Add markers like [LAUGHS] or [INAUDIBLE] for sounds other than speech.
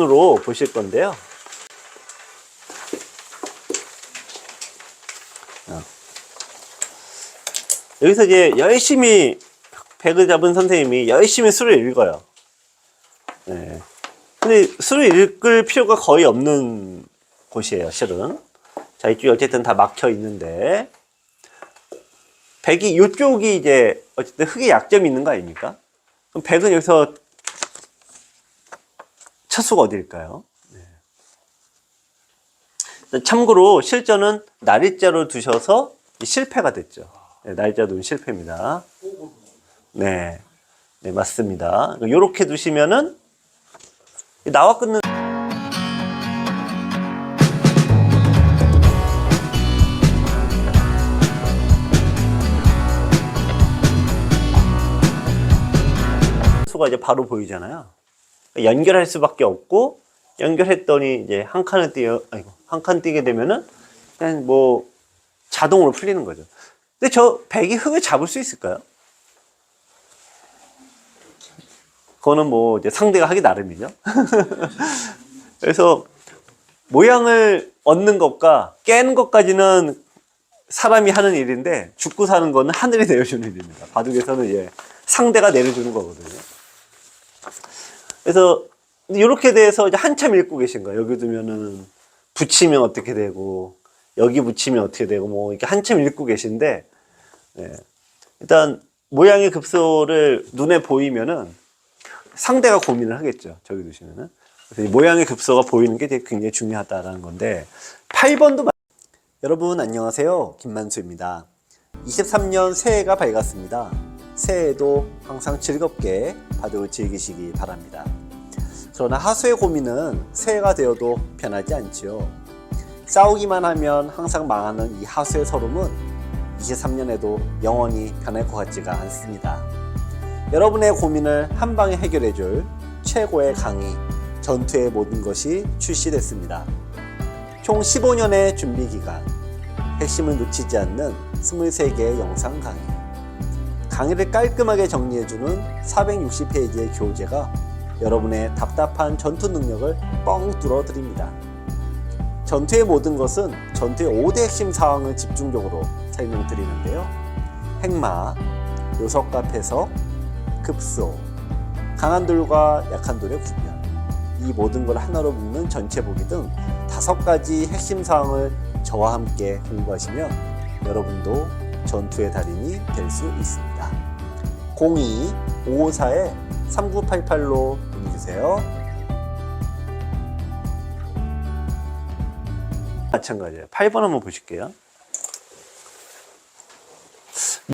으로 보실 건데요. 어. 여기서 이제 열심히 백을 잡은 선생님이 열심히 수를 읽어요. 네. 근데 수를 읽을 필요가 거의 없는 곳이에요, 실은. 자, 이쪽이 어쨌든 다 막혀 있는데, 백이 이쪽이 이제 어쨌든 흙의 약점이 있는 거 아닙니까? 그럼 백은 여기서 첫 수가 어디일까요? 네. 참고로 실전은 날일자로 두셔서 실패가 됐죠. 네, 날짜 두는 실패입니다. 네, 네 맞습니다. 이렇게 두시면은 나와 끊는 수가 이제 바로 보이잖아요. 연결할 수밖에 없고 연결했더니 이제 한 칸을 띄어 아이고 한 칸 띄게 되면은 그냥 뭐 자동으로 풀리는 거죠. 근데 저 백이 흙을 잡을 수 있을까요? 그거는 뭐 이제 상대가 하기 나름이죠. [LAUGHS] 그래서 모양을 얻는 것과 깨는 것까지는 사람이 하는 일인데 죽고 사는 거는 하늘이 내려주는 일입니다. 바둑에서는 이제 상대가 내려주는 거거든요. 그래서 이렇게 돼서 이제 한참 읽고 계신 거예요. 여기 두면은 붙이면 어떻게 되고 여기 붙이면 어떻게 되고 뭐 이렇게 한참 읽고 계신데 예. 일단 모양의 급소를 눈에 보이면은 상대가 고민을 하겠죠. 저기 두시면은 모양의 급소가 보이는 게 되게 굉장히 중요하다라는 건데 8번도 마... 여러분 안녕하세요. 김만수입니다. 23년 새해가 밝았습니다. 새해에도 항상 즐겁게 바둑을 즐기시기 바랍니다. 그러나 하수의 고민은 새해가 되어도 변하지 않지요. 싸우기만 하면 항상 망하는 이 하수의 서름은 23년에도 영원히 변할 것 같지가 않습니다. 여러분의 고민을 한 방에 해결해 줄 최고의 강의, 전투의 모든 것이 출시됐습니다. 총 15년의 준비 기간, 핵심을 놓치지 않는 23개의 영상 강의. 강의를 깔끔하게 정리해주는 460페이지의 교재가 여러분의 답답한 전투 능력을 뻥 뚫어 드립니다. 전투의 모든 것은 전투의 5대 핵심 사항을 집중적으로 설명드리는데요. 핵마, 요석과 패석, 급소, 강한 돌과 약한 돌의 구별, 이 모든 걸 하나로 묶는 전체 보기 등 다섯 가지 핵심 사항을 저와 함께 공부하시면 여러분도 전투의 달인이 될 수 있습니다. 02-554-3988로 문의 주세요. 마찬가지예요. 8번 한번 보실게요.